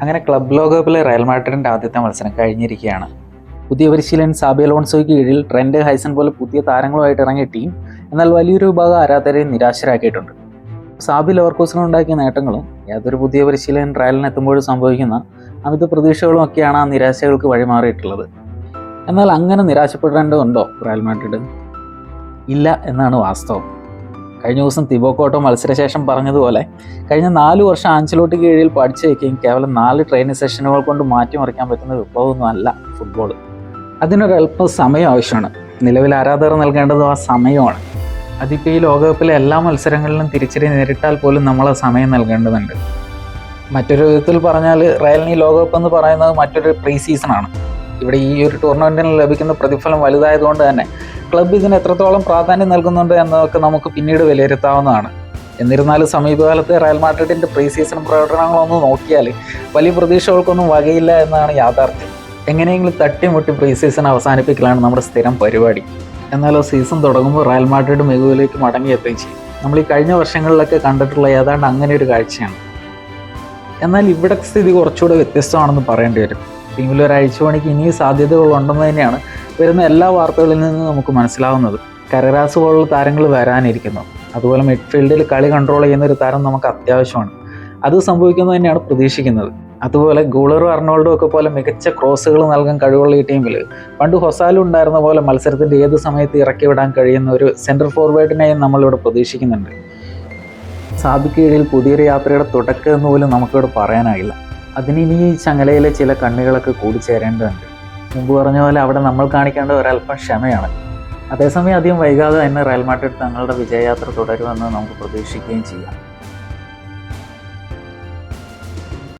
അങ്ങനെ ക്ലബ് ലോകകപ്പിലെ റയൽ മാഡ്രിഡിന്റെ ആദ്യത്തെ മത്സരം കഴിഞ്ഞിരിക്കുകയാണ്. പുതിയ പരിശീലൻ സാബി അലോൺസോയ്ക്ക് കീഴിൽ ട്രെൻഡ് ഹൈസൺ പോലെ പുതിയ താരങ്ങളുമായിട്ട് ഇറങ്ങിയ ടീം എന്നാൽ വലിയൊരു വിഭാഗം ആരാധകരെ നിരാശരാക്കിയിട്ടുണ്ട്. സാബി ലവർക്കോസിന് ഉണ്ടാക്കിയ നേട്ടങ്ങളും യാതൊരു പുതിയ പരിശീലകൻ റയലിനെത്തുമ്പോഴും സംഭവിക്കുന്ന അമിത പ്രതീക്ഷകളും ഒക്കെയാണ് ആ നിരാശകൾക്ക് വഴിമാറിയിട്ടുള്ളത്. എന്നാൽ അങ്ങനെ നിരാശപ്പെടേണ്ടതുണ്ടോ റയൽ മാഡ്രിഡ് ഇല്ല എന്നാണ് വാസ്തവം. കഴിഞ്ഞ ദിവസം തിബോക്കോട്ടോ മത്സരശേഷം പറഞ്ഞതുപോലെ കഴിഞ്ഞ നാല് വർഷം ആഞ്ചലോട്ട് കീഴിൽ പഠിച്ചു വയ്ക്കുകയും കേവലം നാല് ട്രെയിനിങ് സെഷനുകൾ കൊണ്ട് മാറ്റിമറിക്കാൻ പറ്റുന്ന വിപ്ലവമൊന്നും അല്ല ഫുട്ബോൾ അതിനൊരല്പം സമയം ആവശ്യമാണ്. നിലവിൽ ആരാധകർ നൽകേണ്ടത് ആ സമയമാണ്. അതിപ്പോൾ ഈ ലോകകപ്പിലെ എല്ലാ മത്സരങ്ങളിലും തിരിച്ചടി നേരിട്ടാൽ പോലും നമ്മൾ ആ സമയം നൽകേണ്ടതുണ്ട്. മറ്റൊരു വിധത്തിൽ പറഞ്ഞാൽ റയലിന് ഈ ലോകകപ്പ് എന്ന് പറയുന്നത് മറ്റൊരു പ്രീ സീസണാണ് ഇവിടെ ഈ ഒരു ടൂർണമെന്റിന് ലഭിക്കുന്ന പ്രതിഫലം വലുതായതുകൊണ്ട് തന്നെ ക്ലബ്ബ് ഇതിന് എത്രത്തോളം പ്രാധാന്യം നൽകുന്നുണ്ട് എന്നതൊക്കെ നമുക്ക് പിന്നീട് വിലയിരുത്താവുന്നതാണ്. എന്നിരുന്നാലും സമീപകാലത്തെ റയൽ മാഡ്രിഡിന്റെ പ്രീ സീസൺ പ്രകടനങ്ങളൊന്ന് നോക്കിയാൽ വലിയ പ്രതീക്ഷകൾക്കൊന്നും വകയില്ല എന്നാണ് യാഥാർത്ഥ്യം. എങ്ങനെയെങ്കിലും തട്ടിമുട്ടി പ്രീ സീസൺ അവസാനിപ്പിക്കലാണ് നമ്മുടെ സ്ഥിരം പരിപാടി. എന്നാലോ സീസൺ തുടങ്ങുമ്പോൾ റയൽ മാഡ്രിഡ് മികവിലേക്ക് മടങ്ങിയെത്തുകയും ചെയ്യും. നമ്മൾ ഈ കഴിഞ്ഞ വർഷങ്ങളിലൊക്കെ കണ്ടിട്ടുള്ള ഏതാണ്ട് അങ്ങനെ ഒരു കാഴ്ചയാണ്. എന്നാൽ ഇവിടെ സ്ഥിതി കുറച്ചുകൂടെ വ്യത്യസ്തമാണെന്ന് പറയേണ്ടി വരും. ടീമിൽ ഒരു അഴിച്ചുപണിക്ക് ഇനിയും സാധ്യതകളുണ്ടെന്ന് തന്നെയാണ് വരുന്ന എല്ലാ വാർത്തകളിൽ നിന്നും നമുക്ക് മനസ്സിലാവുന്നത്. കരരാസ് പോലുള്ള താരങ്ങൾ വരാനിരിക്കുന്നു. അതുപോലെ മിഡ്ഫീൽഡിൽ കളി കൺട്രോൾ ചെയ്യുന്ന ഒരു താരം നമുക്ക് അത്യാവശ്യമാണ്. അത് സംഭവിക്കുന്നത് തന്നെയാണ് പ്രതീക്ഷിക്കുന്നത്. അതുപോലെ ഗൂളറും അർണോൾഡും ഒക്കെ പോലെ മികച്ച ക്രോസുകൾ നൽകാൻ കഴിവുള്ള ഈ ടീമിൽ പണ്ട് ഹൊസാലും ഉണ്ടായിരുന്ന പോലെ മത്സരത്തിന്റെ ഏത് സമയത്ത് ഇറക്കി വിടാൻ കഴിയുന്ന ഒരു സെൻട്രൽ ഫോർവേഡിനെയും നമ്മളിവിടെ പ്രതീക്ഷിക്കുന്നുണ്ട്. സാബിക്ക് കീഴിൽ പുതിയൊരു യാത്രയുടെ തുടക്കം എന്ന് പോലും നമുക്കിവിടെ പറയാനാകില്ല അതിനിനി ചങ്ങലയിലെ ചില കണ്ണികളൊക്കെ കൂടിച്ചേരേണ്ടതുണ്ട്. മുമ്പ് പറഞ്ഞ പോലെ അവിടെ നമ്മൾ കാണിക്കേണ്ട ഒരല്പം ക്ഷമയാണ്. അതേസമയം അധികം വൈകാതെ തന്നെ റയൽ മാഡ്രിഡ് തങ്ങളുടെ വിജയയാത്ര തുടരുമെന്ന് നമുക്ക് പ്രതീക്ഷിക്കുകയും ചെയ്യാം.